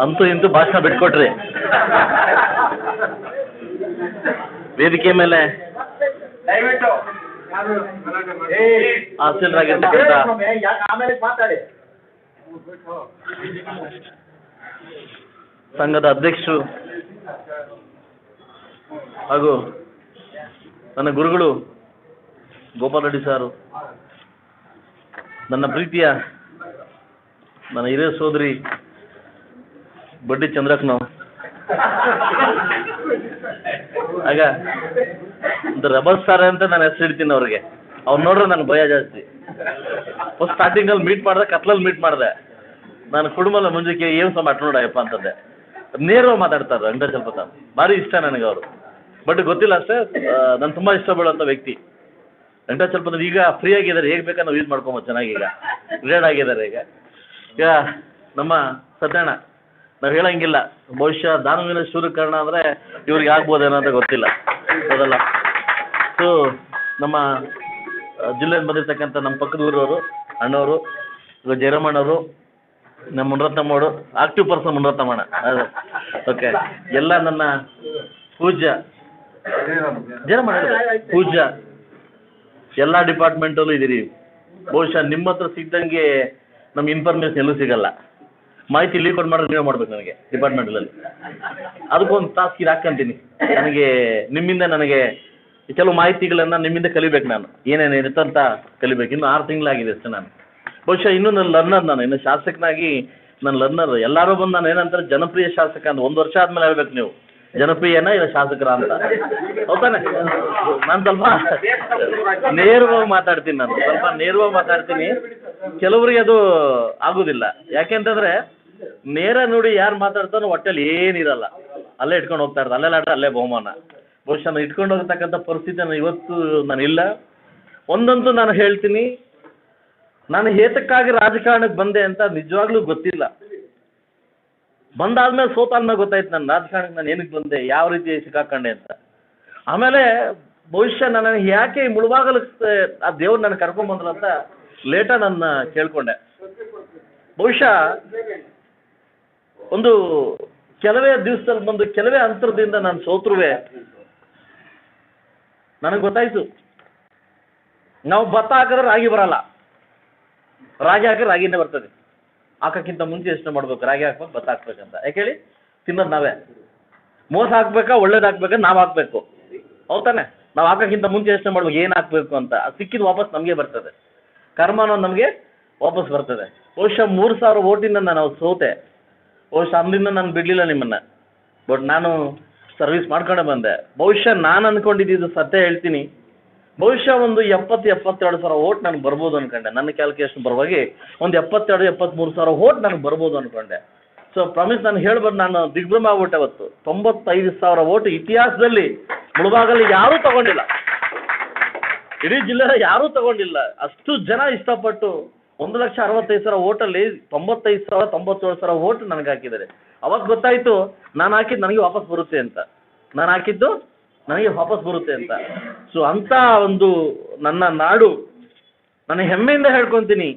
ಅಂತೂ ಇಂತೂ ಭಾಷಣ ಬಿಟ್ಕೊಟ್ರಿ. ವೇದಿಕೆ ಮೇಲೆ ಮಾತಾಡಿ ಸಂಘದ ಅಧ್ಯಕ್ಷರು ಹಾಗೂ ನನ್ನ ಗುರುಗಳು ಗೋಪಾಲ ರೆಡ್ಡಿ ಸಾರು ನನ್ನ ಪ್ರೀತಿಯ ನನ್ನ ಹಿರಿಯ ಸೋದರಿ ಬಡ್ಡಿ ಚಂದ್ರಕ್ಕನವ್ ಆಗ ಒಂದು ರಬಲ್ ಸ್ಟಾರ್ ಅಂತ ನಾನು ಹೆಸರು ಇಡ್ತೀನಿ ಅವ್ರಿಗೆ. ಅವ್ರು ನೋಡ್ರೆ ನನಗೆ ಭಯ ಜಾಸ್ತಿ. ಫಸ್ಟ್ ಸ್ಟಾರ್ಟಿಂಗಲ್ಲಿ ಮೀಟ್ ಮಾಡಿದೆ, ಕತ್ಲಲ್ಲಿ ಮೀಟ್ ಮಾಡಿದೆ. ನಾನು ಕುಟುಂಬದ ಮುಂಜಕ್ಕೆ ಏನು ಸಹ ಮಾತು ನೋಡಯ್ಯಪ್ಪ ಅಂತಂದೆ. ನೇರವಾಗಿ ಮಾತಾಡ್ತಾರೆ ಸ್ವಲ್ಪ ಭಾರಿ ಇಷ್ಟ ನನಗೆ ಅವರು. ಬಟ್ ಗೊತ್ತಿಲ್ಲ ಅಷ್ಟೇ ನಾನು ತುಂಬ ಇಷ್ಟ ಬೀಳೋಂಥ ವ್ಯಕ್ತಿ. ವೆಂಕಟಾಚಲಪತ ಈಗ ಫ್ರೀ ಆಗಿದ್ದಾರೆ, ಹೇಗೆ ಬೇಕಾದ್ರೆ ನಾವು ಯೂಸ್ ಮಾಡ್ಕೊಬೋದು ಚೆನ್ನಾಗಿ ಈಗ. ಗ್ರೇಡ್ ಆಗಿದ್ದಾರೆ ಈಗ. ಈಗ ನಮ್ಮ ಸತ್ಯಾಣ ನಾವು ಹೇಳಂಗಿಲ್ಲ. ಬಹುಶಃ ದಾನವೀನ ಶೂರಕರ್ಣ ಅಂದರೆ ಇವ್ರಿಗೆ ಆಗ್ಬೋದೇನೋ ಅಂತ ಗೊತ್ತಿಲ್ಲ. ಹೌದಲ್ಲ? ಸೊ ನಮ್ಮ ಜಿಲ್ಲೆಯಲ್ಲಿ ಬಂದಿರ್ತಕ್ಕಂಥ ನಮ್ಮ ಪಕ್ಕದ ಊರವರು ಅಣ್ಣವರು ಜಯರಾಮಣ್ಣವರು ನಮ್ಮ ಮುನರತ್ನಮ್ಮವರು ಆಕ್ಟಿವ್ ಪರ್ಸನ್ ಮುನರತ್ನಮ್ಮಣ್ಣ. ಹೌದು ಓಕೆ ಎಲ್ಲ ನನ್ನ ಪೂಜ್ಯ. ಜಯರಾಮಣ್ಣ. ಪೂಜ್ಯ. ಎಲ್ಲ ಡಿಪಾರ್ಟ್ಮೆಂಟಲ್ಲೂ ಇದ್ದೀರಿ. ಬಹುಶಃ ನಿಮ್ಮ ಹತ್ರ ಸಿಗ್ದಂಗೆ ನಮ್ಗೆ ಇನ್ಫಾರ್ಮೇಷನ್ ಎಲ್ಲೂ ಸಿಗಲ್ಲ. ಮಾಹಿತಿ ಲೀಕ್ ಮಾಡಿದ್ರೆ ನೀವೇ ಮಾಡ್ಬೇಕು ನನಗೆ ಡಿಪಾರ್ಟ್ಮೆಂಟಲ್ಲಿ ಅದಕ್ಕೊಂದು ಟಾಸ್ಕ್ ಇದು ಹಾಕ್ಕೊಂತೀನಿ. ನನಗೆ, ನಿಮ್ಮಿಂದ ನನಗೆ ಕೆಲವು ಮಾಹಿತಿಗಳನ್ನು ನಿಮ್ಮಿಂದ ಕಲಿಬೇಕು ನಾನು. ಏನೇನು ಇರುತ್ತೆ ಅಂತ ಕಲಿಬೇಕು. ಇನ್ನು ಆರು ತಿಂಗಳಾಗಿದೆ ಅಷ್ಟೇ ನಾನು. ಬಹುಶಃ ಇನ್ನೂ ನನ್ನ ಲರ್ನರ್ ನಾನು. ಇನ್ನು ಶಾಸಕನಾಗಿ ನಾನು ಲರ್ನರ್ ಎಲ್ಲರೂ ಬಂದು ನಾನು ಏನಂತಾರೆ, ಜನಪ್ರಿಯ ಶಾಸಕ ಅಂತ. ಒಂದು ವರ್ಷ ಆದ್ಮೇಲೆ ಹೇಳ್ಬೇಕು ನೀವು. ಜನಪ್ರಿಯನ ಇಲ್ಲ ಶಾಸಕರ ಅಂತ. ಹೌದಾನೆ ನಾನು ಸ್ವಲ್ಪ ನೇರವಾಗಿ ಮಾತಾಡ್ತೀನಿ ನಾನು. ಸ್ವಲ್ಪ ನೇರವಾಗಿ ಮಾತಾಡ್ತೀನಿ. ಕೆಲವರಿಗೆ ಅದು ಆಗೋದಿಲ್ಲ. ಯಾಕೆಂತಂದ್ರೆ ನೇರ ನೋಡಿ ಯಾರು ಮಾತಾಡ್ತಾರೋ ಹೊಟ್ಟೆಲಿ ಏನಿರಲ್ಲ ಅಲ್ಲೇ ಇಟ್ಕೊಂಡು ಹೋಗ್ತಾ ಇರ್ತಾರೆ ಅಲ್ಲೇ ಲಾಟ ಅಲ್ಲೇ ಬಹುಮಾನ. ಬಹುಶಃ ನಾನು ಇಟ್ಕೊಂಡು ಹೋಗ್ತಕ್ಕಂಥ ಪರಿಸ್ಥಿತಿ ನಾನು ಇವತ್ತು ನಾನು ಇಲ್ಲ. ಒಂದಂತೂ ನಾನು ಹೇಳ್ತೀನಿ, ನಾನು ಹೇತಕ್ಕಾಗಿ ರಾಜಕಾರಣಕ್ಕೆ ಬಂದೆ ಅಂತ ನಿಜವಾಗ್ಲೂ ಗೊತ್ತಿಲ್ಲ. ಬಂದಾದ್ಮೇಲೆ ಸೋತಾದ್ಮೇಲೆ ಗೊತ್ತಾಯ್ತು ನಾನು ರಾಜಕಾರಣಕ್ಕೆ ನಾನು ಏನಕ್ಕೆ ಬಂದೆ, ಯಾವ ರೀತಿ ಸಿಕ್ಕಾಕೊಂಡೆ ಅಂತ. ಆಮೇಲೆ ಬಹುಶಃ ನನ್ನ ಯಾಕೆ ಈ ಆ ದೇವ್ರು ನನ್ನ ಕರ್ಕೊಂಬಂದ್ರು ಅಂತ ಲೇಟಾಗಿ ನನ್ನ ಕೇಳ್ಕೊಂಡೆ. ಬಹುಶಃ ಒಂದು ಕೆಲವೇ ದಿವಸದಲ್ಲಿ ಬಂದು ಕೆಲವೇ ಅಂತರದಿಂದ ನಾನು ಸೋತ್ರುವೆ. ನನಗೆ ಗೊತ್ತಾಯ್ತು. ನಾವು ಭತ್ತ ಹಾಕಿದ್ರೆ ರಾಗಿ ಬರಲ್ಲ. ರಾಗಿ ಹಾಕಿದ್ರೆ ರಾಗಿನೇ ಬರ್ತದೆ. ಹಾಕೋಕ್ಕಿಂತ ಮುಂಚೆ ಯೋಚನೆ ಮಾಡ್ಬೇಕು. ರಾಗಿ ಹಾಕ್ಬೇಕು, ಭತ್ತ ಹಾಕ್ಬೇಕಂತ ಯಾಕೆ ಹೇಳಿ? ತಿನ್ನೋದು ನಾವೇ. ಮೋಸ ಹಾಕ್ಬೇಕಾ, ಒಳ್ಳೇದು ಹಾಕ್ಬೇಕಾ, ನಾವು ಹಾಕ್ಬೇಕು. ಹೌದಾನೆ ನಾವು ಹಾಕೋಕ್ಕಿಂತ ಮುಂಚೆ ಯೋಚನೆ ಮಾಡ್ಬೇಕು, ಏನು ಹಾಕ್ಬೇಕು ಅಂತ. ಸಿಕ್ಕಿದ್ ವಾಪಸ್ ನಮಗೆ ಬರ್ತದೆ. ಕರ್ಮ ಅನ್ನೋದು ನಮಗೆ ವಾಪಸ್ ಬರ್ತದೆ. ಬಹುಶಃ ಮೂರು ಸಾವಿರ ಓಟಿಂದ ನಾನು ಸೋತೆ, ಬಹುಶಃ ಅಂದಿಂದ ನಾನು ಬಿಡಲಿಲ್ಲ ನಿಮ್ಮನ್ನು ಬಟ್ ನಾನು ಸರ್ವಿಸ್ ಮಾಡ್ಕೊಂಡೆ ಬಂದೆ. ಬಹುಶಃ ನಾನು ಅಂದ್ಕೊಂಡಿದ್ದು ಸತ್ಯ ಹೇಳ್ತೀನಿ. ಬಹುಶಃ ಒಂದು ಎಪ್ಪತ್ತು, ಎಪ್ಪತ್ತೆರಡು ಸಾವಿರ ಓಟ್ ನನಗೆ ಬರ್ಬೋದು ಅನ್ಕೊಂಡೆ. ನನ್ನ ಕ್ಯಾಲ್ಕುಲೇಷನ್ ಬರುವಾಗಿ ಒಂದು ಎಪ್ಪತ್ತೆರಡು, ಎಪ್ಪತ್ತ್ಮೂರು ಸಾವಿರ ಓಟ್ ನನಗೆ ಬರ್ಬೋದು ಅನ್ಕೊಂಡೆ. ಸೊ ಪ್ರಾಮಿಸ್ ನಾನು ಹೇಳ್ಬೋದು, ನಾನು ದಿಗ್ಭ್ರಮ ಆಗ್ಬಿಟ್ಟೆ ಅವತ್ತು. ತೊಂಬತ್ತೈದು ಸಾವಿರ ಓಟ್ ಇತಿಹಾಸದಲ್ಲಿ ಮುಳುಬಾಗಲ್ಲಿ ಯಾರೂ ತಗೊಂಡಿಲ್ಲ. ಇಡೀ ಜಿಲ್ಲೆ ಯಾರೂ ತಗೊಂಡಿಲ್ಲ. ಅಷ್ಟು ಜನ ಇಷ್ಟಪಟ್ಟು ಒಂದು ಲಕ್ಷ ಅರವತ್ತೈದು ಸಾವಿರ ಓಟಲ್ಲಿ ತೊಂಬತ್ತೈದು ಸಾವಿರ, ತೊಂಬತ್ತೇಳು ಸಾವಿರ ಓಟ್ ನನಗೆ ಹಾಕಿದ್ದಾರೆ. ಅವಾಗ ಗೊತ್ತಾಯ್ತು, ನಾನು ಹಾಕಿದ್ ನನಗೆ ವಾಪಸ್ ಬರುತ್ತೆ ಅಂತ. ನಾನು ಹಾಕಿದ್ದು ನನಗೆ ವಾಪಸ್ ಬರುತ್ತೆ ಅಂತ. ಸೊ ಅಂತ ಒಂದು ನನ್ನ ನಾಡು. ನನ್ನ ಹೆಮ್ಮೆಯಿಂದ ಹೇಳ್ಕೊತೀನಿ.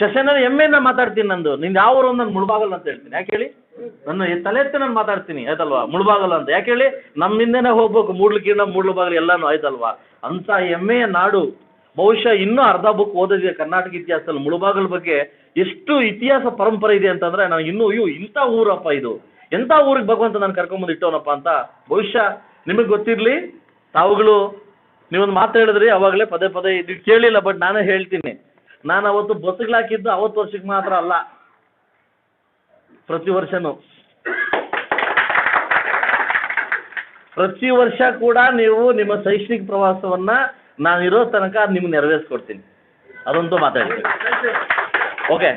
ಶಶನ ಹೆಮ್ಮೆಯಿಂದ ಮಾತಾಡ್ತೀನಿ ನಂದು. ನಿನ್ ಯಾವ ಊರು ನಾನು ಅಂತ ಹೇಳ್ತೀನಿ. ಯಾಕೆ ಹೇಳಿ? ನನ್ನ ತಲೆ ಎತ್ತಿ ನಾನು ಮಾತಾಡ್ತೀನಿ, ಆಯ್ತಲ್ವಾ? ಮುಳುಬಾಗಲ್ ಅಂತ. ಯಾಕೆ ಹೇಳಿ? ನಮ್ಮಿಂದನೇ ಹೋಗ್ಬೇಕು. ಮೂಡ್ಲಿಕ್ಕಿಂದ ಮೂಡ್ಲಬಾಗಲ್ ಎಲ್ಲಾನು, ಆಯ್ತಲ್ವಾ? ಅಂತ ಹೆಮ್ಮೆಯ ನಾಡು ಬಹುಶಃ ಇನ್ನೂ ಅರ್ಧ ಬುಕ್ ಓದಿದೆ ಕರ್ನಾಟಕ ಇತಿಹಾಸದಲ್ಲಿ. ಮುಳುಬಾಗಲ್ ಬಗ್ಗೆ ಎಷ್ಟು ಇತಿಹಾಸ ಪರಂಪರೆ ಇದೆ ಅಂತಂದ್ರೆ ನಾನು ಇನ್ನೂ, ಅಯ್ಯೋ, ಇಂಥ ಊರಪ್ಪ ಇದು. ಎಂಥ ಊರಿಗೆ ಭಗವಂತ ನಾನು ಕರ್ಕೊಂಬಂದು ಇಟ್ಟವನಪ್ಪ ಅಂತ ಬಹುಶಃ ನಿಮಗೆ ಗೊತ್ತಿರಲಿ. ತಾವುಗಳು ನೀವೊಂದು ಮಾತು ಹೇಳಿದ್ರಿ, ಅವಾಗಲೇ ಪದೇ ಪದೇ ಇದು ಕೇಳಿಲ್ಲ ಬಟ್ ನಾನೇ ಹೇಳ್ತೀನಿ. ನಾನು ಅವತ್ತು ಬಸ್ಗಳು ಹಾಕಿದ್ದು ಅವತ್ತು ವರ್ಷಕ್ಕೆ ಮಾತ್ರ ಅಲ್ಲ. ಪ್ರತಿ ವರ್ಷನೂ. ಪ್ರತಿ ವರ್ಷ ಕೂಡ ನೀವು ನಿಮ್ಮ ಶೈಕ್ಷಣಿಕ ಪ್ರವಾಸವನ್ನ ನಾನಿರೋ ತನಕ ನಿಮ್ಗೆ ನೆರವೇರಿಸ್ಕೊಡ್ತೀನಿ. ಅದಂತೂ ಮಾತಾಡ್ತೀನಿ. ಓಕೆ,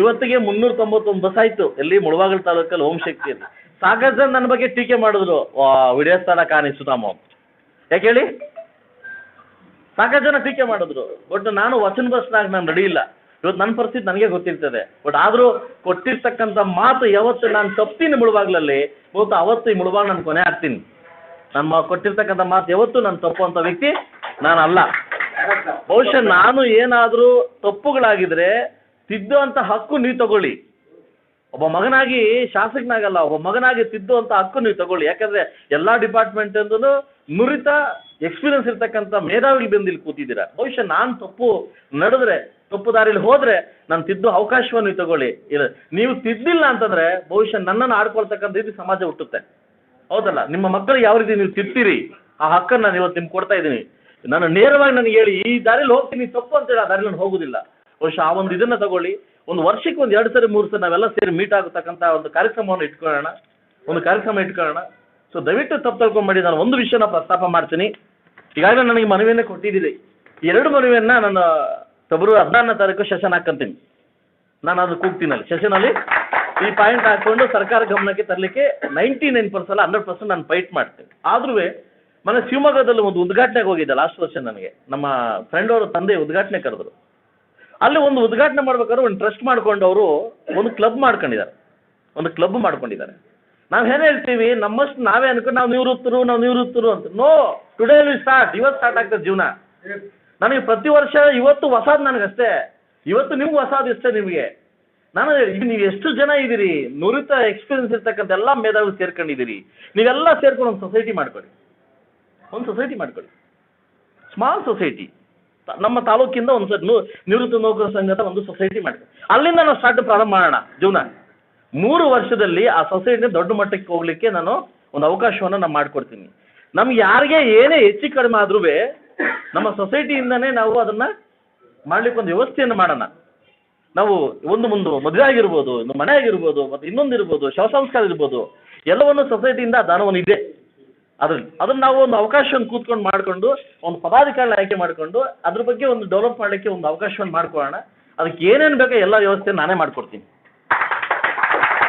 ಇವತ್ತಿಗೆ ಮುನ್ನೂರ ತೊಂಬತ್ತೊಂದು ಬಸ್ ಆಯ್ತು. ಎಲ್ಲಿ ಮುಳಬಾಗಲ್ ತಾಲೂಕಲ್ಲಿ ಓಂ ಶಕ್ತಿ ಸಾಕಷ್ಟು ಜನ ನನ್ನ ಬಗ್ಗೆ ಟೀಕೆ ಮಾಡಿದ್ರು. ವಿಡಿಯೋ ಸ್ಥಳ ಕಾಣಿ ಸುಧಾಮ. ಯಾಕೆ ಹೇಳಿ? ಸಾಕಷ್ಟು ಜನ ಟೀಕೆ ಮಾಡಿದ್ರು. ಬಟ್ ನಾನು ವಚನ ಬಸ್ನಾಗ ನಾನು ರೆಡಿ ಇಲ್ಲ. ಇವತ್ತು ನನ್ನ ಪರಿಸ್ಥಿತಿ ನನಗೆ ಗೊತ್ತಿರ್ತದೆ. ಬಟ್ ಆದರೂ ಕೊಟ್ಟಿರ್ತಕ್ಕಂಥ ಮಾತು ಯಾವತ್ತು ನಾನು ತಪ್ತೀನಿ ಮುಳುವಾಗ್ಲಲ್ಲಿ ಮತ್ತು ಅವತ್ತು ಈ ಮುಳುಬಾಗ್ ನಾನು ಕೊನೆ ಆಗ್ತೀನಿ. ನಮ್ಮ ಕೊಟ್ಟಿರ್ತಕ್ಕಂಥ ಮಾತು ಯಾವತ್ತೂ ನಾನು ತಪ್ಪುವಂಥ ವ್ಯಕ್ತಿ ನಾನು ಅಲ್ಲ. ಬಹುಶಃ ನಾನು ಏನಾದರೂ ತಪ್ಪುಗಳಾಗಿದ್ರೆ ತಿದ್ದುವಂಥ ಹಕ್ಕು ನೀವು ತಗೊಳ್ಳಿ. ಒಬ್ಬ ಮಗನಾಗಿ ಶಾಸಕನಾಗಲ್ಲ, ಒಬ್ಬ ಮಗನಾಗಿ ಅಂತ ಹಕ್ಕು ನೀವು ತಗೊಳ್ಳಿ. ಯಾಕಂದ್ರೆ ಎಲ್ಲ ಅಂದ್ರೂ ನುರಿತ ಎಕ್ಸ್ಪೀರಿಯನ್ಸ್ ಇರ್ತಕ್ಕಂಥ ಮೇಧಾವಿಗಳು ಬಂದು ಇಲ್ಲಿ ಕೂತಿದ್ದೀರಾ. ಬಹುಶಃ ನಾನು ತಪ್ಪು ನಡೆದ್ರೆ ತಪ್ಪು ದಾರಿಲಿ ಹೋದ್ರೆ ನಾನು ತಿದ್ದು ಅವಕಾಶವನ್ನು ತಗೊಳ್ಳಿ. ಇಲ್ಲ ನೀವು ತಿದ್ದಿಲ್ಲ ಅಂತಂದ್ರೆ ಬಹುಶಃ ನನ್ನನ್ನು ಆಡ್ಕೊಳ್ತಕ್ಕಂಥ ರೀತಿ ಸಮಾಜ ಹುಟ್ಟುತ್ತೆ. ಹೌದಲ್ಲ? ನಿಮ್ಮ ಮಕ್ಕಳು ಯಾವ ರೀತಿ ನೀವು ತಿರ್ತೀರಿ ಆ ಹಕ್ಕನ್ನು ನಾನು ಇವತ್ತು ನಿಮ್ಗೆ ಕೊಡ್ತಾ ಇದ್ದೀನಿ. ನಾನು ನೇರವಾಗಿ ನನಗೆ ಹೇಳಿ, ಈ ದಾರಿಲಿ ಹೋಗ್ತೀನಿ ತಪ್ಪು ಅಂತೇಳಿ ಆ ದಾರಿಲಿ ನಾನು ಹೋಗೋದಿಲ್ಲ. ಬಹುಶಃ ಆ ಒಂದು ಇದನ್ನ ತಗೊಳ್ಳಿ. ಒಂದು ವರ್ಷಕ್ಕೆ ಒಂದು ಎರಡು ಸರಿ, ಮೂರು ಸರಿ ನಾವೆಲ್ಲ ಸೇರಿ ಮೀಟ್ ಆಗತಕ್ಕಂಥ ಒಂದು ಕಾರ್ಯಕ್ರಮವನ್ನು ಇಟ್ಕೊಳ್ಳೋಣ. ಒಂದು ಕಾರ್ಯಕ್ರಮ ಇಟ್ಕೊಳ್ಳೋಣ. ಸೊ ದಯವಿಟ್ಟು ತಪ್ಪು ತಿಳ್ಕೊಂಬೇಡಿ. ನಾನು ಒಂದು ವಿಷಯನ ಪ್ರಸ್ತಾಪ ಮಾಡ್ತೀನಿ. ಈಗಾಗಲೇ ನನಗೆ ಮನವಿಯನ್ನೇ ಕೊಟ್ಟಿದ್ದೀರಿ. ಎರಡು ಮನವಿಯನ್ನ ನಾನು ಫೆಬ್ರವರಿ ಹದಿನಾರನೇ ತಾರೀಕು ಸೆಷನ್ ಹಾಕ್ಕಂತೀನಿ ನಾನು ಅದು ಕೂಗ್ತೀನಲ್ಲಿ. ಸೆಷನಲ್ಲಿ ಈ ಪಾಯಿಂಟ್ ಹಾಕ್ಕೊಂಡು ಸರ್ಕಾರ ಗಮನಕ್ಕೆ ತರಲಿಕ್ಕೆ ninety nine percent hundred percent ನಾನು ಫೈಟ್ ಮಾಡ್ತೀನಿ. ಆದ್ರೂ ಮನೆ ಶಿವಮೊಗ್ಗದಲ್ಲಿ ಒಂದು ಉದ್ಘಾಟನೆಗೆ ಹೋಗಿದ್ದೆ ಲಾಸ್ಟ್ ವರ್ಷ ನನಗೆ. ನಮ್ಮ ಫ್ರೆಂಡ್ ಅವರ ತಂದೆ ಉದ್ಘಾಟನೆ ಕರೆದ್ರು. ಅಲ್ಲಿ ಒಂದು ಉದ್ಘಾಟನೆ ಮಾಡ್ಬೇಕಾದ್ರೆ ಒಂದು ಟ್ರಸ್ಟ್ ಮಾಡ್ಕೊಂಡು ಅವರು ಒಂದು ಕ್ಲಬ್ ಮಾಡ್ಕೊಂಡಿದ್ದಾರೆ. ಒಂದು ಕ್ಲಬ್ ಮಾಡ್ಕೊಂಡಿದ್ದಾರೆ. ನಾವು ಏನೇ ಹೇಳ್ತೀವಿ? ನಮ್ಮಷ್ಟು ನಾವೇ ಅನ್ಕೊಂಡು ನಾವು ನಿವೃತ್ತರು ನಾವು ನಿವೃತ್ತರು ಅಂತ. ನೋ ಟುಡೇ ವಿ ಸ್ಟಾರ್ಟ್ ಇವತ್ತು ಸ್ಟಾರ್ಟ್ ಆಗ್ತದೆ ಜೀವನ. ನನಗೆ ಪ್ರತಿ ವರ್ಷ ಇವತ್ತು ಹೊಸಾದ್ ನನಗಷ್ಟೇ. ಇವತ್ತು ನಿಮ್ಗೆ ಹೊಸದು ಇಷ್ಟೇ ನಿಮಗೆ. ನಾನು ನೀವು ಎಷ್ಟು ಜನ ಇದ್ದೀರಿ? ನುರಿತ ಎಕ್ಸ್ಪೀರಿಯನ್ಸ್ ಇರ್ತಕ್ಕಂಥ ಎಲ್ಲ ಮೇಧಾವಿ ಸೇರ್ಕೊಂಡಿದ್ದೀರಿ. ನೀವೆಲ್ಲ ಸೇರ್ಕೊಂಡು ಒಂದು ಸೊಸೈಟಿ ಮಾಡ್ಕೊಳ್ಳಿ. ಒಂದು ಸೊಸೈಟಿ ಮಾಡ್ಕೊಳ್ಳಿ. ಸ್ಮಾಲ್ ಸೊಸೈಟಿ ನಮ್ಮ ತಾಲೂಕಿಂದ ಒಂದು ಸರ್ ನಿವೃತ್ತ ನೌಕರ ಸಂಘದ ಒಂದು ಸೊಸೈಟಿ ಮಾಡ್ಕೊಳ್ಳಿ. ಅಲ್ಲಿಂದ ನಾವು ಸ್ಟಾರ್ಟ್ ಪ್ರಾರಂಭ ಮಾಡೋಣ, ಜೀವನ. ಮೂರು ವರ್ಷದಲ್ಲಿ ಆ ಸೊಸೈಟಿನ ದೊಡ್ಡ ಮಟ್ಟಕ್ಕೆ ಹೋಗ್ಲಿಕ್ಕೆ ನಾನು ಒಂದು ಅವಕಾಶವನ್ನು ನಾನು ಮಾಡಿಕೊಡ್ತೀನಿ. ನಮ್ಗೆ ಯಾರಿಗೆ ಏನೇ ಹೆಚ್ಚು ಕಡಿಮೆ ಆದ್ರೂ ನಮ್ಮ ಸೊಸೈಟಿಯಿಂದನೇ ನಾವು ಅದನ್ನ ಮಾಡ್ಲಿಕ್ಕೆ ಒಂದು ವ್ಯವಸ್ಥೆಯನ್ನು ಮಾಡೋಣ. ನಾವು ಒಂದು ಮುಂದು ಮದುವೆ ಆಗಿರ್ಬೋದು, ಒಂದು ಮನೆ ಆಗಿರ್ಬೋದು, ಮತ್ತು ಇನ್ನೊಂದು ಇರ್ಬೋದು, ಶವ ಸಂಸ್ಕಾರ ಇರ್ಬೋದು, ಎಲ್ಲವನ್ನು ಸೊಸೈಟಿಯಿಂದ ದಾನವನ್ನು ಇದೆ. ಅದ್ರಲ್ಲಿ ಅದನ್ನ ನಾವು ಒಂದು ಅವಕಾಶವನ್ನು ಕೂತ್ಕೊಂಡು ಮಾಡಿಕೊಂಡು, ಒಂದು ಪದಾಧಿಕಾರಿ ಆಯ್ಕೆ ಮಾಡಿಕೊಂಡು, ಅದ್ರ ಬಗ್ಗೆ ಒಂದು ಡೆವಲಪ್ ಮಾಡಲಿಕ್ಕೆ ಒಂದು ಅವಕಾಶವನ್ನು ಮಾಡ್ಕೊಳ್ಳೋಣ. ಅದಕ್ಕೆ ಏನೇನು ಬೇಕೋ ಎಲ್ಲ ವ್ಯವಸ್ಥೆ ನಾನೇ ಮಾಡ್ಕೊಡ್ತೀನಿ.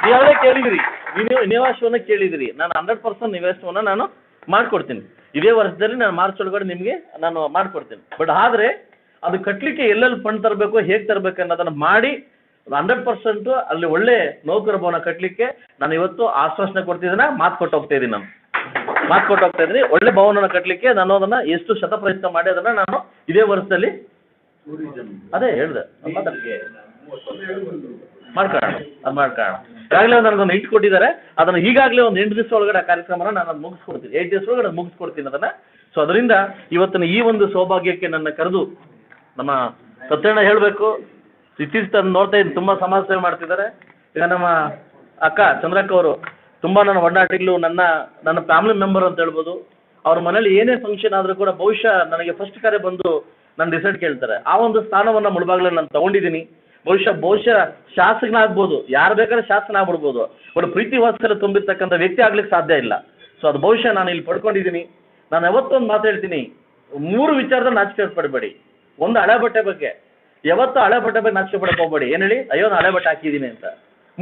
ನೀವೇ ಕೇಳಿದಿರಿ. ನೀವು ನಿವಾಸವನ್ನು ಕೇಳಿದಿರಿ. ನಾನು ಹಂಡ್ರೆಡ್ ಪರ್ಸೆಂಟ್ ನಿವಾಸವನ್ನು ನಾನು ಮಾಡ್ಕೊಡ್ತೀನಿ. ಇದೇ ವರ್ಷದಲ್ಲಿ ನಾನು ಮಾರ್ಚ್ ಒಳಗಡೆ ನಿಮಗೆ ನಾನು ಮಾಡ್ಕೊಡ್ತೀನಿ. ಬಟ್ ಆದರೆ ಅದು ಕಟ್ಟಲಿಕ್ಕೆ ಎಲ್ಲೆಲ್ಲಿ ಫಂಡ್ ತರಬೇಕು ಹೇಗೆ ತರಬೇಕು ಅನ್ನೋದನ್ನು ಮಾಡಿ ಹಂಡ್ರೆಡ್ ಪರ್ಸೆಂಟು ಅಲ್ಲಿ ಒಳ್ಳೆ ನೌಕರ ಭವನ ಕಟ್ಟಲಿಕ್ಕೆ ನಾನು ಇವತ್ತು ಆಶ್ವಾಸನೆ ಕೊಡ್ತಿದ್ದೀನ ಮಾತು ಕೊಟ್ಟು ಹೋಗ್ತಾ ಇದ್ದೀನಿ ನಾನು. ಮಾತು ಕೊಟ್ಟು ಹೋಗ್ತಾ ಇದ್ದೀನಿ ಒಳ್ಳೆ ಭವನನ ಕಟ್ಟಲಿಕ್ಕೆ ನಾನು ಅದನ್ನು ಎಷ್ಟು ಶತ ಪ್ರಯತ್ನ ಮಾಡಿ ಅದನ್ನು ನಾನು ಇದೇ ವರ್ಷದಲ್ಲಿ ಅದೇ ಹೇಳಿದೆ. ಮಾಡ್ಕೊಳ್ಳೋಣ, ಅದು ಮಾಡ್ಕೊಳ್ಳೋಣ. ಈಗಾಗಲೇ ನನಗೊಂದು ಇಂಟ್ ಕೊಟ್ಟಿದ್ದಾರೆ. ಅದನ್ನು ಈಗಾಗಲೇ ಒಂದು ಎಂಟು ದಿವಸ ಒಳಗಡೆ ಆ ಕಾರ್ಯಕ್ರಮನ ನಾನು ಅದು ಮುಗಿಸ್ಕೊಡ್ತೀನಿ. ಏಟ್ ದಿವಸ ಒಳಗಡೆ ಅದು ಮುಗಿಸ್ಕೊಡ್ತೀನಿ ಅದನ್ನು. ಸೊ ಅದರಿಂದ ಇವತ್ತಿನ ಈ ಒಂದು ಸೌಭಾಗ್ಯಕ್ಕೆ ನನ್ನ ಕರೆದು ನಮ್ಮ ಸತ್ಯಣ್ಣ ಹೇಳಬೇಕು. ಇತ್ತೀಚೆಗೆ ನೋಡ್ತಾ ಇದ್ದೀನಿ, ತುಂಬ ಸಮಾಜ ಸೇವೆ ಮಾಡ್ತಿದ್ದಾರೆ. ಈಗ ನಮ್ಮ ಅಕ್ಕ ಚಂದ್ರಕ್ಕ ಅವರು ತುಂಬ ನನ್ನ ಒಡನಾಟಿಗಳು ನನ್ನ ನನ್ನ ಫ್ಯಾಮಿಲಿ ಮೆಂಬರ್ ಅಂತ ಹೇಳ್ಬೋದು. ಅವ್ರ ಮನೇಲಿ ಏನೇ ಫಂಕ್ಷನ್ ಆದರೂ ಕೂಡ ಬಹುಶಃ ನನಗೆ ಫಸ್ಟ್ ಕರೆ ಬಂದು ನನ್ನ ಡಿಸೈಡ್ ಕೇಳ್ತಾರೆ. ಆ ಒಂದು ಸ್ಥಾನವನ್ನು ಮುಳುಬಾಗ್ಲೇ ನಾನು ತಗೊಂಡಿದ್ದೀನಿ. ಬಹುಶಃ ಬಹುಶಃ ಶಾಸಕನಾಗ್ಬೋದು. ಯಾರು ಬೇಕಾದ್ರೆ ಶಾಸನ ಆಗ್ಬಿಡ್ಬೋದು ಬಟ್ ಪ್ರೀತಿ ವಾತ್ಸಲ್ಯ ತುಂಬಿರ್ತಕ್ಕಂಥ ವ್ಯಕ್ತಿ ಆಗ್ಲಿಕ್ಕೆ ಸಾಧ್ಯ ಇಲ್ಲ. ಸೊ ಅದು ಬಹುಶಃ ನಾನು ಇಲ್ಲಿ ಪಡ್ಕೊಂಡಿದ್ದೀನಿ. ನಾನು ಯಾವತ್ತೊಂದು ಮಾತು ಹೇಳ್ತೀನಿ. ಮೂರು ವಿಚಾರದಲ್ಲಿ ನಾಚಿಕೆ ಪಡಬೇಡಿ. ಒಂದು ಹಳೆ ಬಟ್ಟೆ ಬಗ್ಗೆ. ಯಾವತ್ತೂ ಹಳೆ ಬಟ್ಟೆ ಬಗ್ಗೆ ನಾಚಿಕೆ ಪಡಕ್ಕೆ ಹೋಗ್ಬೇಡಿ. ಏನ್ ಹೇಳಿ? ಅಯ್ಯೋ, ನಾನು ಹಳೆ ಬಟ್ಟೆ ಹಾಕಿದ್ದೀನಿ ಅಂತ.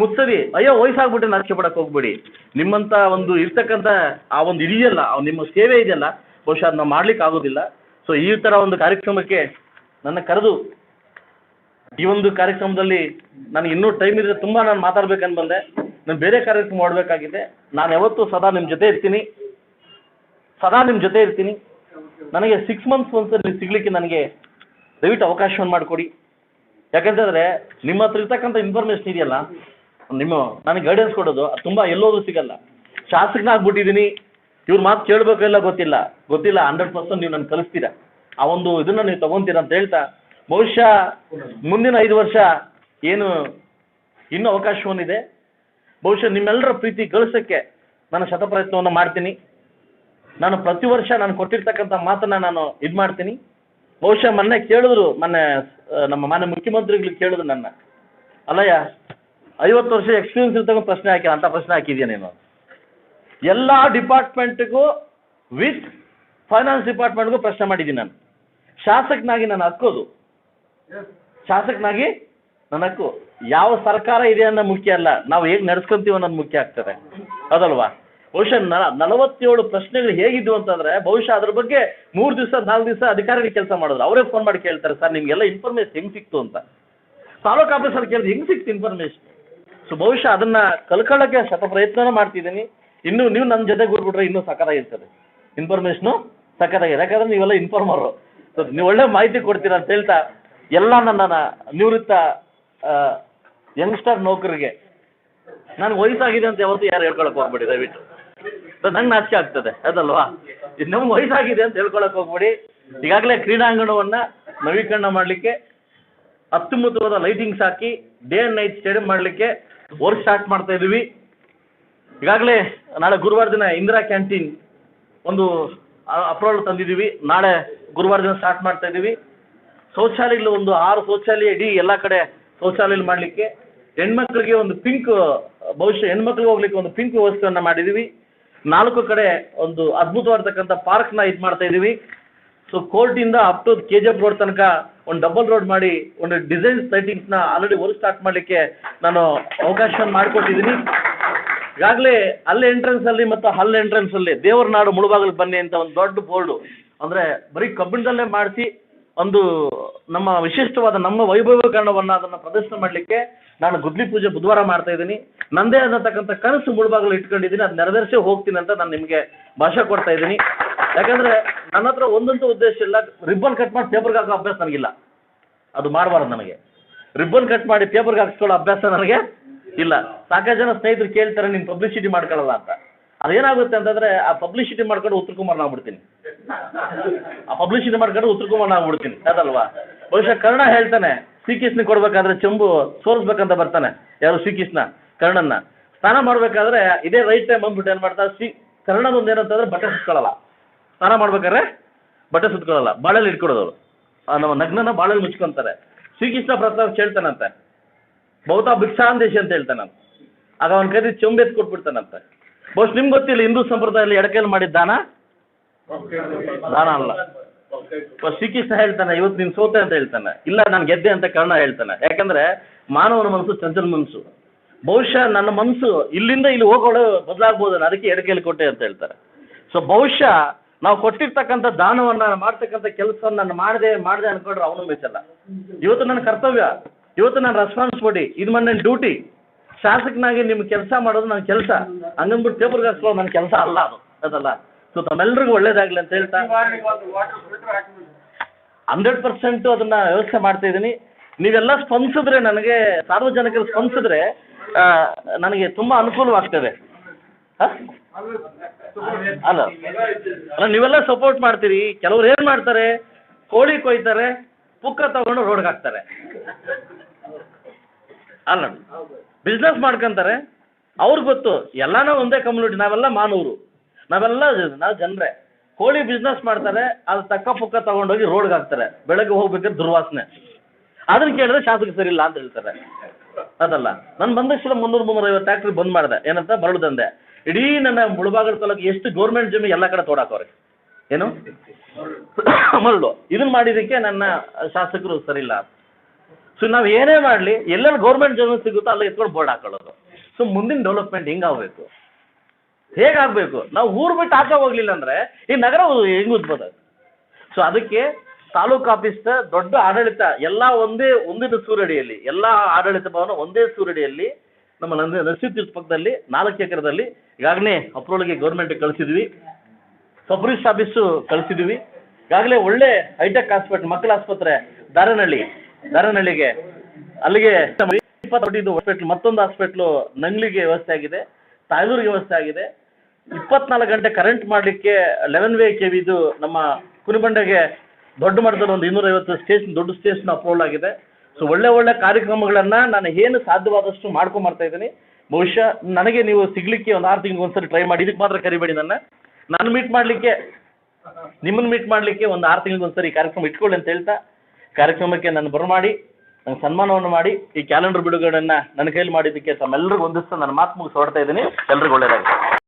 ಮುತ್ಸರಿ ಅಯ್ಯೋ, ವಯಸ್ಸಾಗ್ಬಿಟ್ಟು ನಾಚಿಕೆ ಪಡಕ್ಕೆ ಹೋಗ್ಬೇಡಿ. ನಿಮ್ಮಂತ ಒಂದು ಇರ್ತಕ್ಕಂಥ ಆ ಒಂದು ಇದೆಯಲ್ಲ ನಿಮ್ಮ ಸೇವೆ ಇದೆಯಲ್ಲ, ಬಹುಶಃ ಅದನ್ನ ಮಾಡ್ಲಿಕ್ಕೆ ಆಗೋದಿಲ್ಲ ಸೊ ಈ ತರ ಒಂದು ಕಾರ್ಯಕ್ರಮಕ್ಕೆ ನನ್ನ ಕರೆದು ಈ ಒಂದು ಕಾರ್ಯಕ್ರಮದಲ್ಲಿ ನನಗೆ ಇನ್ನೂ ಟೈಮ್ ಇದೆ ತುಂಬ ನಾನು ಮಾತಾಡ್ಬೇಕಂತ ಬಂದೆ. ನಾನು ಬೇರೆ ಕಾರ್ಯಕ್ರಮ ಮಾಡಬೇಕಾಗಿದೆ. ನಾನು ಯಾವತ್ತೂ ಸದಾ ನಿಮ್ಮ ಜೊತೆ ಇರ್ತೀನಿ. ಸದಾ ನಿಮ್ಮ ಜೊತೆ ಇರ್ತೀನಿ. ನನಗೆ ಸಿಕ್ಸ್ ಮಂತ್ಸ್ ಒಂದ್ಸರಿ ಸಿಗಲಿಕ್ಕೆ ನನಗೆ ದಯವಿಟ್ಟು ಅವಕಾಶವನ್ನು ಮಾಡಿಕೊಡಿ. ಯಾಕಂತಂದರೆ ನಿಮ್ಮ ಹತ್ರ ಇರ್ತಕ್ಕಂಥ ಇನ್ಫಾರ್ಮೇಷನ್ ಇದೆಯಲ್ಲ, ನಿಮ್ಮ ನನಗೆ ಗೈಡೆನ್ಸ್ ಕೊಡೋದು, ಅದು ತುಂಬ ಎಲ್ಲೋದ್ರೂ ಸಿಗಲ್ಲ. ಶಾಸಕನಾಗ್ಬಿಟ್ಟಿದ್ದೀನಿ. ಇವ್ರ ಮಾತು ಕೇಳಬೇಕು ಇಲ್ಲ ಗೊತ್ತಿಲ್ಲ. ಗೊತ್ತಿಲ್ಲ ಹಂಡ್ರೆಡ್ ಪರ್ಸೆಂಟ್ ನೀವು ನನ್ನ ಕಲಿಸ್ತೀರಾ. ಆ ಒಂದು ಇದನ್ನು ನೀವು ತೊಗೊತೀರ ಅಂತ ಹೇಳ್ತಾ ಬಹುಶಃ ಮುಂದಿನ ಐದು ವರ್ಷ ಏನು ಇನ್ನೂ ಅವಕಾಶವನ್ನಿದೆ ಬಹುಶಃ ನಿಮ್ಮೆಲ್ಲರ ಪ್ರೀತಿ ಗಳಿಸೋಕ್ಕೆ ನಾನು ಶತಪ್ರಯತ್ನವನ್ನು ಮಾಡ್ತೀನಿ. ನಾನು ಪ್ರತಿ ವರ್ಷ ನಾನು ಕೊಟ್ಟಿರ್ತಕ್ಕಂಥ ಮಾತನ್ನ ನಾನು ಇದು ಮಾಡ್ತೀನಿ. ಬಹುಶಃ ಮೊನ್ನೆ ಕೇಳಿದ್ರು, ಮೊನ್ನೆ ನಮ್ಮ ಮಾನ್ಯ ಮುಖ್ಯಮಂತ್ರಿಗಳು ಕೇಳಿದ್ರು ನನ್ನ. ಅಲ್ಲಯ್ಯ, ಐವತ್ತು ವರ್ಷ ಎಕ್ಸ್ಪೀರಿಯನ್ಸ್ ಇರ್ತಕ್ಕಂಥ ಪ್ರಶ್ನೆ ಹಾಕಿ ಅಂತ ಪ್ರಶ್ನೆ ಹಾಕಿದ್ಯಾ ನೀನು? ಎಲ್ಲ ಡಿಪಾರ್ಟ್ಮೆಂಟ್ಗೂ ವಿತ್ ಫೈನಾನ್ಸ್ ಡಿಪಾರ್ಟ್ಮೆಂಟ್ಗೂ ಪ್ರಶ್ನೆ ಮಾಡಿದ್ದೀನಿ ನಾನು. ಶಾಸಕನಾಗಿ ನಾನು ಹಕ್ಕೋದು. ಶಾಸಕನಾಗಿ ನನಕ್ಕು ಯಾವ ಸರ್ಕಾರ ಇದೆ ಅನ್ನೋ ಮುಖ್ಯ ಅಲ್ಲ. ನಾವು ಹೇಗೆ ನಡೆಸ್ಕೊಂತೀವಿ ಅನ್ನೋದು ಮುಖ್ಯ ಆಗ್ತದೆ. ಅದಲ್ವಾ? ಬಹುಶಃ ನಲವತ್ತೇಳು ಪ್ರಶ್ನೆಗಳು ಹೇಗಿದ್ವು ಅಂತಂದ್ರೆ ಬಹುಶಃ ಅದ್ರ ಬಗ್ಗೆ ಮೂರು ದಿವಸ, ನಾಲ್ಕು ದಿವಸ ಅಧಿಕಾರಿಗಳು ಕೆಲಸ ಮಾಡಿದ್ರು. ಅವರೇ ಫೋನ್ ಮಾಡಿ ಕೇಳ್ತಾರೆ, ಸರ್, ನಿಮಗೆಲ್ಲ ಇನ್ಫಾರ್ಮೇಶನ್ ಹೆಂಗೆ ಸಿಕ್ತು ಅಂತ. ತಾಲೂಕು ಆಫೀಸರ್ ಕೇಳಿದ್ರೆ ಹೆಂಗೆ ಸಿಕ್ತು ಇನ್ಫಾರ್ಮೇಶನ್ ಸೊ ಬಹುಶಃ ಅದನ್ನ ಕಲ್ಕೊಳ್ಳೋಕೆ ಶತ ಪ್ರಯತ್ನ ಮಾಡ್ತಿದ್ದೀನಿ. ಇನ್ನು ನೀವು ನನ್ನ ಜೊತೆ ಕೂತ್ಬಿಟ್ರೆ ಇನ್ನೂ ಸಕ್ಕತ್ತಾಗಿರ್ತದೆ ಇನ್ಫಾರ್ಮೇಶನು ಸಕ್ಕತ್ತಾಗಿದೆ ಯಾಕಂದ್ರೆ ನೀವೆಲ್ಲ ಇನ್ಫಾರ್ಮರು ಸೊ ನೀವು ಒಳ್ಳೆ ಮಾಹಿತಿ ಕೊಡ್ತೀರಾ ಅಂತ ಹೇಳ್ತಾ ಎಲ್ಲ ನನ್ನ ನಿವೃತ್ತ ಯಂಗ್ಸ್ಟರ್ ನೌಕರಿಗೆ ನನಗೆ ವಯಸ್ಸಾಗಿದೆ ಅಂತ ಯಾವತ್ತೂ ಯಾರು ಹೇಳ್ಕೊಳಕ್ಕೆ ಹೋಗ್ಬೇಡಿ, ದಯವಿಟ್ಟು. ನಂಗೆ ನಾಚಿಕೆ ಆಗ್ತದೆ, ಅದಲ್ವಾ? ಇದು ನಮ್ಗೆ ವಯಸ್ಸಾಗಿದೆ ಅಂತ ಹೇಳ್ಕೊಳಕ್ಕೆ ಹೋಗ್ಬೇಡಿ. ಈಗಾಗಲೇ ಕ್ರೀಡಾಂಗಣವನ್ನ ನವೀಕರಣ ಮಾಡಲಿಕ್ಕೆ ಅತ್ಯುನ್ನತವಾದ ಲೈಟಿಂಗ್ಸ್ ಹಾಕಿ ಡೇ ಅಂಡ್ ನೈಟ್ ಸ್ಟೇಡಿಯಂ ಮಾಡಲಿಕ್ಕೆ ವರ್ಕ್ ಸ್ಟಾರ್ಟ್ ಮಾಡ್ತಾ ಇದ್ದೀವಿ ಈಗಾಗಲೇ ನಾಳೆ ಗುರುವಾರ ದಿನ ಇಂದಿರಾ ಕ್ಯಾಂಟೀನ್ ಒಂದು ಅಪ್ರೂವಲ್ ತಂದಿದ್ದೀವಿ ನಾಳೆ ಗುರುವಾರ ದಿನ ಸ್ಟಾರ್ಟ್ ಮಾಡ್ತಾ ಇದ್ದೀವಿ ಶೌಚಾಲಯಗಳು ಒಂದು ಆರು ಶೌಚಾಲಯ ಇಡೀ ಎಲ್ಲ ಕಡೆ ಶೌಚಾಲಯ ಮಾಡಲಿಕ್ಕೆ ಹೆಣ್ಮಕ್ಳಿಗೆ ಒಂದು ಪಿಂಕ್ ಬಹುಶಃ ಹೆಣ್ಮಕ್ಳಿಗೆ ಹೋಗ್ಲಿಕ್ಕೆ ಒಂದು ಪಿಂಕ್ ವ್ಯವಸ್ಥೆಯನ್ನು ಮಾಡಿದ್ದೀವಿ ನಾಲ್ಕು ಕಡೆ ಒಂದು ಅದ್ಭುತವಾಗಿರ್ತಕ್ಕಂಥ ಪಾರ್ಕ್ನ ಇದು ಮಾಡ್ತಾ ಇದ್ದೀವಿ so ಕೋರ್ಟಿಂದ up to K G F road ತನಕ ಒಂದು ಡಬಲ್ ರೋಡ್ ಮಾಡಿ ಒಂದು ಡಿಸೈನ್ ಸೈಟಿಂಗ್ಸ್ನ ಆಲ್ರೆಡಿ ವರ್ಕ್ ಸ್ಟಾರ್ಟ್ ಮಾಡಲಿಕ್ಕೆ ನಾನು ಅವಕಾಶ ಮಾಡಿಕೊಟ್ಟಿದ್ದೀನಿ. ಈಗಾಗಲೇ ಅಲ್ಲಿ ಎಂಟ್ರೆನ್ಸ್ ಅಲ್ಲಿ ಮತ್ತು ಹಲ್ ಎಂಟ್ರೆನ್ಸ್ ಅಲ್ಲಿ ದೇವರ ನಾಡು ಮುಳುಬಾಗಿಲು ಬನ್ನಿ ಅಂತ ಒಂದು ದೊಡ್ಡ ಬೋರ್ಡು ಅಂದರೆ ಬರೀ ಕಬ್ಬಿಣದಲ್ಲೇ ಮಾಡಿಸಿ ಒಂದು ನಮ್ಮ ವಿಶಿಷ್ಟವಾದ ನಮ್ಮ ವೈಭವೀಕರಣವನ್ನು ಅದನ್ನು ಪ್ರದರ್ಶನ ಮಾಡಲಿಕ್ಕೆ ನಾನು ಗುದ್ಲಿ ಪೂಜೆ ಬುಧವಾರ ಮಾಡ್ತಾ ಇದ್ದೀನಿ. ನಂದೇ ಆದಂತಕ್ಕಂಥ ಕನಸು ಮುಳುಬಾಗಿಲು ಇಟ್ಕೊಂಡಿದ್ದೀನಿ. ಅದು ನೆರವೇರಿಸೇ ಹೋಗ್ತೀನಿ ಅಂತ ನಾನು ನಿಮಗೆ ಭಾಷೆ ಕೊಡ್ತಾ ಇದ್ದೀನಿ. ಯಾಕಂದ್ರೆ ನನ್ನ ಹತ್ರ ಒಂದಂತೂ ಉದ್ದೇಶ ಇಲ್ಲ. ರಿಬ್ಬನ್ ಕಟ್ ಮಾಡಿ ಪೇಪರ್ಗೆ ಹಾಕೋ ಅಭ್ಯಾಸ ನನಗಿಲ್ಲ. ಅದು ಮಾಡಬಾರ್ದು ನನಗೆ ರಿಬ್ಬನ್ ಕಟ್ ಮಾಡಿ ಪೇಪರ್ಗೆ ಹಾಕಿಸ್ಕೊಳ್ಳೋ ಅಭ್ಯಾಸ ನನಗೆ ಇಲ್ಲ. ಸಾಕಷ್ಟು ಜನ ಸ್ನೇಹಿತರು ಕೇಳ್ತಾರೆ, ನೀನು ಪಬ್ಲಿಸಿಟಿ ಮಾಡ್ಕೊಳ್ಳಲ್ಲ ಅಂತ. ಅದೇನಾಗುತ್ತೆ ಅಂತಂದ್ರೆ ಆ ಪಬ್ಲಿಸಿಟಿ ಮಾಡ್ಕೊಂಡು ಉತ್ತರ ಕುಮಾರ್ ಆಗ್ಬಿಡ್ತೀನಿ. ಆ ಪಬ್ಲಿಷಿಟಿ ಮಾಡ್ಕೊಂಡು ಉತ್ತರ ಕುಮಾರ್ ಆಗ್ಬಿಡ್ತೀನಿ. ಅದಲ್ವಾ? ಬಹುಶಃ ಕರ್ಣ ಹೇಳ್ತಾನೆ ಶ್ರೀಕೃಷ್ಣ ಕೊಡ್ಬೇಕಾದ್ರೆ ಚೆಂಬು ಸೋರಿಸ್ಬೇಕಂತ ಬರ್ತಾನೆ. ಯಾರು? ಶ್ರೀಕೃಷ್ಣ ಕರ್ಣನ್ನ. ಸ್ನಾನ ಮಾಡ್ಬೇಕಾದ್ರೆ ಇದೇ ರೈಟ್ ಟೈಮ್ ಬಂದ್ಬಿಟ್ಟು ಏನ್ ಮಾಡ್ತಾರೆ? ಶ್ರೀ ಕರ್ಣದೊಂದು ಏನಂತಂದ್ರೆ ಬಟ್ಟೆ ಸುತ್ಕೊಳ್ಳಲ್ಲ. ಸ್ನಾನ ಮಾಡ್ಬೇಕಾದ್ರೆ ಬಟ್ಟೆ ಸುತ್ಕೊಳ್ಳಲ್ಲ. ಬಾಳಲ್ಲಿ ಇಟ್ಕೊಡೋದು ನಮ್ಮ ನಗ್ನನ ಬಾಳೆಲ್ಲಿ ಮುಚ್ಕೊಂತಾರೆ. ಶ್ರೀಕೃಷ್ಣ ಪ್ರಸಾದ್ ಹೇಳ್ತಾನಂತೆ. ಬಹುತ ಭಿಕ್ಷಾಂದೇಶಿ ಅಂತ ಹೇಳ್ತಾನೆ ಆಗ ಅವನ ಕೈಲಿ ಚೆಂಬೆತ್ ಕೊಟ್ಬಿಡ್ತಾನಂತೆ. ಬಹುಶಃ ನಿಮ್ಗೆ ಗೊತ್ತಿಲ್ಲ, ಹಿಂದೂ ಸಂಪ್ರದಾಯದಲ್ಲಿ ಎಡಕೈಲಿ ಮಾಡಿದ ಬಹುಶಃ ಶ್ರೀಕೃಷ್ಣ ಹೇಳ್ತಾನೆ, ಇವತ್ತು ನೀನು ಸೋತೆ ಅಂತ ಹೇಳ್ತಾನೆ. ಇಲ್ಲ, ನಾನು ಗೆದ್ದೆ ಅಂತ ಕರ್ಣ ಹೇಳ್ತಾನೆ. ಯಾಕಂದ್ರೆ ಮಾನವನ ಮನಸ್ಸು ಚಂಚಲ ಮನಸ್ಸು. ಬಹುಶಃ ನನ್ನ ಮನಸ್ಸು ಇಲ್ಲಿಂದ ಇಲ್ಲಿ ಹೋಗೋಳು ಬದಲಾಗ್ಬೋದು ಅದಕ್ಕೆ ಎಡಕೈಲಿ ಕೊಟ್ಟೆ ಅಂತ ಹೇಳ್ತಾರೆ. ಸೊ ಬಹುಶಃ ನಾವು ಕೊಟ್ಟಿರ್ತಕ್ಕಂಥ ದಾನವನ್ನ, ಮಾಡ್ತಕ್ಕಂಥ ಕೆಲಸವನ್ನು ನಾನು ಮಾಡಿದೆ ಮಾಡಿದೆ ಅನ್ಕೊಂಡ್ರೆ ಅವನು ಮೆಚ್ಚಲ್ಲ. ಇವತ್ತು ನನ್ನ ಕರ್ತವ್ಯ, ಇವತ್ತು ನನ್ನ ರೆಸ್ಪಾನ್ಸಿಬಿಲಿಟಿ ಇದು ನನ್ನ ಡ್ಯೂಟಿ ಶಾಸಕನಾಗಿ ನಿಮ್ಗೆ ಕೆಲಸ ಮಾಡೋದು ನನ್ನ ಕೆಲಸ. ಹಂಗಂದ್ಬಿಟ್ಟು ಪೇಪರ್ಗೆ ಹಾಕ್ಕೊಳ್ಳೋದು ನನ್ನ ಕೆಲಸ ಅಲ್ಲ ಅದು. ಅದಲ್ಲ. ಸೊ ತಮ್ಮೆಲ್ಲರಿಗೂ ಒಳ್ಳೇದಾಗಲಿ ಅಂತ ಹೇಳ್ತಾ ಹಂಡ್ರೆಡ್ ಪರ್ಸೆಂಟ್ ಅದನ್ನ ವ್ಯವಸ್ಥೆ ಮಾಡ್ತಾ ಇದ್ದೀನಿ. ನೀವೆಲ್ಲ ಸ್ಪಂದಿಸಿದ್ರೆ ನನಗೆ, ಸಾರ್ವಜನಿಕರು ಸ್ಪಂದಿಸಿದ್ರೆ ನನಗೆ ತುಂಬಾ ಅನುಕೂಲವಾಗ್ತದೆ. ಅಲ್ಲ. ಅಲ್ಲ, ನೀವೆಲ್ಲ ಸಪೋರ್ಟ್ ಮಾಡ್ತೀರಿ. ಕೆಲವ್ರು ಏನು ಮಾಡ್ತಾರೆ? ಕೋಳಿ ಕೊಯ್ತಾರೆ, ಪುಕ್ಕ ತಗೊಂಡು ರೋಡ್ಗೆ ಹಾಕ್ತಾರೆ. ಅಲ್ಲ. ಬಿಸ್ನೆಸ್ ಮಾಡ್ಕೊಂತಾರೆ. ಅವ್ರಿಗೆ ಗೊತ್ತು. ಎಲ್ಲಾನು ಒಂದೇ ಕಮ್ಯುನಿಟಿ ನಾವೆಲ್ಲ ಮಾನವರು. ನಾವೆಲ್ಲ ನಾವ್ ಜನರೇ. ಕೋಳಿ ಬಿಸ್ನೆಸ್ ಮಾಡ್ತಾರೆ ಅದು ತಕ್ಕ ಪುಕ್ಕ ತಗೊಂಡೋಗಿ ರೋಡ್ಗೆ ಹಾಕ್ತಾರೆ. ಬೆಳಗ್ಗೆ ಹೋಗ್ಬೇಕಾದ್ರೆ ದುರ್ವಾಸನೆ. ಅದನ್ನ ಕೇಳಿದ್ರೆ ಶಾಸಕ ಸರಿ ಇಲ್ಲ ಅಂತ ಹೇಳ್ತಾರೆ. ಅದಲ್ಲ. ನಾನು ಬಂದಷ್ಟು ಮುನ್ನೂರು ಮುನ್ನೂರೈವತ್ತು ಟ್ಯಾಕ್ಟ್ರಿ ಬಂದ್ ಮಾಡಿದೆ. ಏನಂತ? ಮರಳು ದಂದೆ ಇಡೀ ನನ್ನ ಮುಳಬಾಗಲ ತಾಲೂಕು ಎಷ್ಟು ಗೌರ್ಮೆಂಟ್ ಜಮೀನು ಎಲ್ಲ ಕಡೆ ತೋಡಾಕವ್ರೆ. ಏನು? ಮರಳು. ಇದನ್ನ ಮಾಡಿದಕ್ಕೆ ನನ್ನ ಶಾಸಕರು ಸರಿ ಇಲ್ಲ ಸೊ ನಾವು ಏನೇ ಮಾಡಲಿ ಎಲ್ಲರೂ ಗೌರ್ಮೆಂಟ್ ಜಮೀನು ಸಿಗುತ್ತೋ ಅಲ್ಲ ಎತ್ಕೊಂಡು ಬೋರ್ಡ್ ಹಾಕೊಳ್ಳೋದು. ಸೊ ಮುಂದಿನ ಡೆವಲಪ್ಮೆಂಟ್ ಹೆಂಗಾಗಬೇಕು ಹೇಗಾಗಬೇಕು? ನಾವು ಊರು ಬಿಟ್ಟು ಆಚೆ ಹೋಗ್ಲಿಲ್ಲ ಅಂದರೆ ಈ ನಗರ ಹೆಂಗೆ ಉದ್ಬೋದು ಸೊ ಅದಕ್ಕೆ ತಾಲೂಕು ಆಫೀಸ್ ದೊಡ್ಡ ಆಡಳಿತ, ಎಲ್ಲ ಒಂದೇ ಒಂದಿನ ಸೂರಡಿಯಲ್ಲಿ, ಎಲ್ಲ ಆಡಳಿತ ಭವನ ಒಂದೇ ಸೂರಡಿಯಲ್ಲಿ, ನಮ್ಮ ನಂದಿ ನರಸಿಂಹ ಪಕ್ಕದಲ್ಲಿ, ನಾಲ್ಕು ಎಕರೆದಲ್ಲಿ, ಈಗಾಗಲೇ ಅಪ್ರೂವಲ್ಗೆ ಗೌರ್ಮೆಂಟ್ಗೆ ಕಳಿಸಿದ್ವಿ ಸಬ್ರಿಸ್ ಆಫೀಸು ಕಳಿಸಿದ್ವಿ, ಈಗಾಗಲೇ ಒಳ್ಳೆ ಹೈಟೆಕ್ ಹಾಸ್ಪಿಟ್ಲ್, ಮಕ್ಕಳ ಆಸ್ಪತ್ರೆ, ದಾರನಹಳ್ಳಿ, ದಾರನಹಳ್ಳಿಗೆ, ಅಲ್ಲಿಗೆ ಇಪ್ಪತ್ತು ಹಾಸ್ಪಿಟ್ಲ್ ಮತ್ತೊಂದು ಹಾಸ್ಪಿಟ್ಲು ನಂಗ್ಲಿಗೆ ವ್ಯವಸ್ಥೆ ಆಗಿದೆ, ತಾಯಲೂರಿಗೆ ವ್ಯವಸ್ಥೆ ಆಗಿದೆ. ಇಪ್ಪತ್ನಾಲ್ಕು ಗಂಟೆ ಕರೆಂಟ್ ಮಾಡಲಿಕ್ಕೆ ಲೆವೆನ್ ವೇ ಕೆ ವಿದು ನಮ್ಮ ಕುನಿಬಂಡೆಗೆ ದೊಡ್ಡ ಮಟ್ಟದಲ್ಲಿ ಒಂದು ಇನ್ನೂರೈವತ್ತು ಸ್ಟೇಷನ್ ದೊಡ್ಡ ಸ್ಟೇಷನ್ ಅಪ್ರೂವಲ್ ಆಗಿದೆ. ಸೊ ಒಳ್ಳೆ ಒಳ್ಳೆ ಕಾರ್ಯಕ್ರಮಗಳನ್ನು ನಾನು ಏನು ಸಾಧ್ಯವಾದಷ್ಟು ಮಾಡ್ಕೊಂಬರ್ತಾ ಇದ್ದೀನಿ. ಬಹುಶಃ ನನಗೆ ನೀವು ಸಿಗಲಿಕ್ಕೆ ಒಂದು ಆರು ತಿಂಗಳಿಗೆ ಒಂದ್ಸರಿ ಟ್ರೈ ಮಾಡಿ. ಇದಕ್ಕೆ ಮಾತ್ರ ಕರಿಬೇಡಿ ನನ್ನ. ನಾನು ಮೀಟ್ ಮಾಡಲಿಕ್ಕೆ, ನಿಮ್ಮನ್ನು ಮೀಟ್ ಮಾಡಲಿಕ್ಕೆ ಒಂದು ಆರು ತಿಂಗಳಿಗೆ ಒಂದ್ಸರಿ ಈ ಕಾರ್ಯಕ್ರಮ ಇಟ್ಕೊಳ್ಳಿ ಅಂತ ಹೇಳ್ತಾ, ಕಾರ್ಯಕ್ರಮಕ್ಕೆ ನಾನು ಬರಮಾಡಿ ನಂಗೆ ಸನ್ಮಾನವನ್ನು ಮಾಡಿ, ಈ ಕ್ಯಾಲೆಂಡರ್ ಬಿಡುಗಡೆಯನ್ನು ನನ್ನ ಕೈಲಿ ಮಾಡಿದ್ದಕ್ಕೆ ತಮ್ಮೆಲ್ಲರಿಗೂ ಒಂದಿಷ್ಟು ನನ್ನ ಮಾತು ಮುಗಿಸಿ ಹೊಡ್ತಾ ಇದ್ದೀನಿ. ಎಲ್ರಿಗೂ ಒಳ್ಳೆಯದಾಗಲಿ.